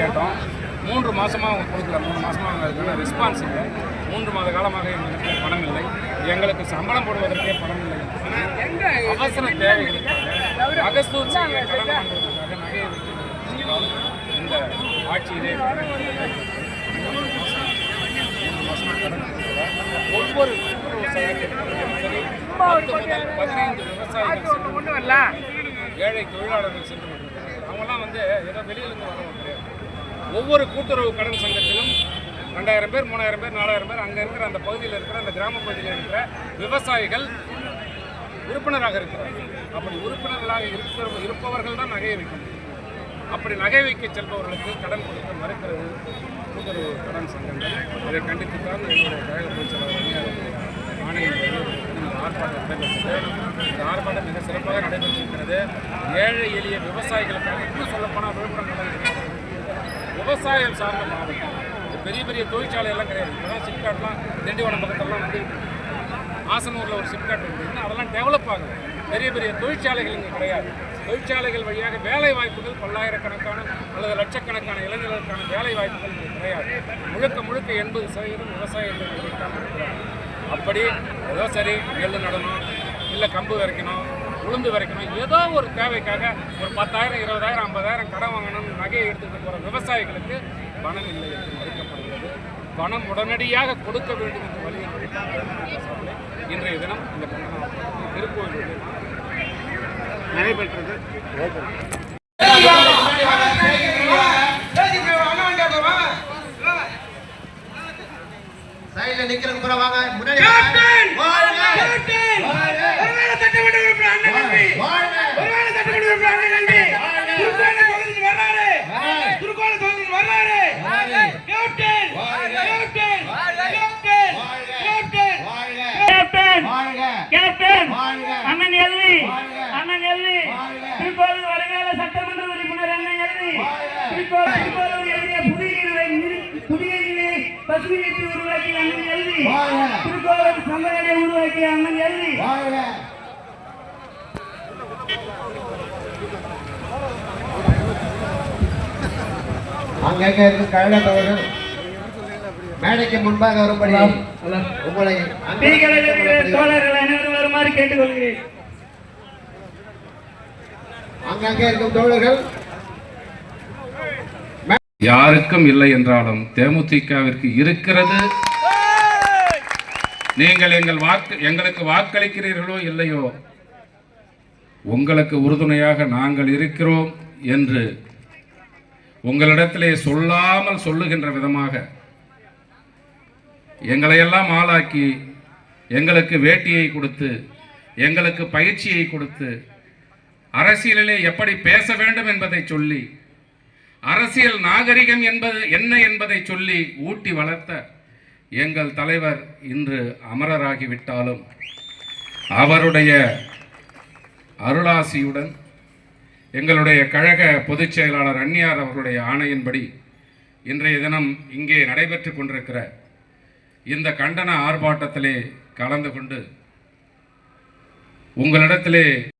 கேட்டோம். மூன்று மாதமாக அவங்க கொடுக்கல. மூணு மாதமாக அவங்க ரெஸ்பான்ஸ் இல்லை. மூன்று மாத காலமாக எங்களுக்கு பணம் இல்லை. எங்களுக்கு சம்பளம் போடுவதற்கே பணம் இல்லை. அவசர தேவைகளுக்காக அகஸ்தூச்சியை கடன் பண்ணுவதற்காக நகையை இந்த ஆட்சியிலே ஒவ்வொரு பதினைந்து விவசாயிகள் ஏழை தொழிலாளர்கள் சென்று அவங்கெல்லாம் வந்து ஏதோ வெளியிலிருந்து வரவங்க கிடையாது. ஒவ்வொரு கூட்டுறவு கடன் சங்கத்திலும் ரெண்டாயிரம் பேர் மூணாயிரம் பேர் நாலாயிரம் பேர் அங்கே இருக்கிற அந்த பகுதியில் இருக்கிற அந்த கிராம பகுதியில் இருக்கிற விவசாயிகள் உறுப்பினராக இருக்கிறார்கள். அப்படி உறுப்பினர்களாக இருக்கிற இருப்பவர்கள் தான் நகையை வைக்க முடியும். அப்படி நகை வைக்க செல்பவர்களுக்கு கடன் கொடுக்க மறுக்கிறது கூட்டுறவு கடன் சங்கங்கள். இதை கண்டித்து தான் என்னுடைய கழக பொதுச்செயலாளர் இந்த ஆர்ப்பாட்டம் நடைபெற்றது. இந்த ஆர்ப்பாட்டம் மிக சிறப்பாக நடைபெற்றிருக்கிறது. ஏழை எளிய விவசாயிகளுக்காக இன்னும் சொல்லப்போனால் விழுப்புரம் நகரில் விவசாயம் சார்ந்த மாவட்டம். பெரிய பெரிய தொழிற்சாலை எல்லாம் கிடையாது. இப்போதான் சிப்காட்லாம் திண்டிவனம் பக்கத்தெல்லாம் வந்து ஆசனூரில் ஒரு சிப்காட் இருக்குது அதெல்லாம் டெவலப் ஆகுது பெரிய பெரிய தொழிற்சாலைகள் இங்கே கிடையாது. தொழிற்சாலைகள் வழியாக வேலை வாய்ப்புகள் பல்லாயிரக்கணக்கான அல்லது லட்சக்கணக்கான இளைஞர்களுக்கான வேலை வாய்ப்புகள் இங்கே கிடையாது. முழுக்க முழுக்க எண்பது சதவீதம் விவசாயத்தில் அப்படி ஏதோ சரி நெல் நடணும் இல்லை கம்பு வரைக்கணும் உளுந்து விதைக்கணும். ஏதோ ஒரு தேவைக்காக ஒரு பத்தாயிரம் இருபதாயிரம் ஐம்பதாயிரம் கடன் வாங்கணும்னு நகையை எடுத்துகிட்டு போகிற விவசாயிகளுக்கு பணம் இல்லை என்று மறுக்கப்படுகிறது. பணம் உடனடியாக கொடுக்க வேண்டும் என்று வலியுறுத்தி இன்றைய தினம் இந்த திருக்கோயிலூரில் நடைபெற்றது சைடுல வாங்க. முன்னாடி அண்ணன் எல்வி வாழ்க! அண்ணன் வாழ்க! திருக்கோவில் வருங்கால சட்டமன்ற உறுப்பினர் அண்ணன்! திருக்கோவில் எழுதிய புதிய புதிய அண்ணன்! திருக்கோவில் அண்ணன்! அங்கங்க தோழர்கள் மேடைக்கு முன்பாக வரும்படி உங்களை தோழர்கள் வருமாறு கேட்டுக்கொள்கிறேன் அங்கங்க இருக்கும் தோழர்கள். யாருக்கும் இல்லை என்றாலும் தேமுதிகவிற்கு இருக்கிறது. நீங்கள் எங்கள் வாக்கு எங்களுக்கு வாக்களிக்கிறீர்களோ இல்லையோ உங்களுக்கு உறுதுணையாக நாங்கள் இருக்கிறோம் என்று உங்களிடத்திலே சொல்லாமல் சொல்லுகின்ற விதமாக எங்களையெல்லாம் ஆளாக்கி எங்களுக்கு வேட்டியை கொடுத்து எங்களுக்கு பயிற்சியை கொடுத்து அரசியலிலே எப்படி பேச வேண்டும் என்பதை சொல்லி அரசியல் நாகரிகம் என்பது என்ன என்பதை சொல்லி ஊட்டி வளர்த்த எங்கள் தலைவர் இன்று அமரராகிவிட்டாலும் அவருடைய அருளாசியுடன் எங்களுடைய கழக பொதுச் செயலாளர் அந்நியார் அவர்களுடைய ஆணையின்படி இன்றைய தினம் இங்கே நடைபெற்று கொண்டிருக்கிற இந்த கண்டன ஆர்ப்பாட்டத்திலே கலந்து கொண்டு உங்களிடத்திலே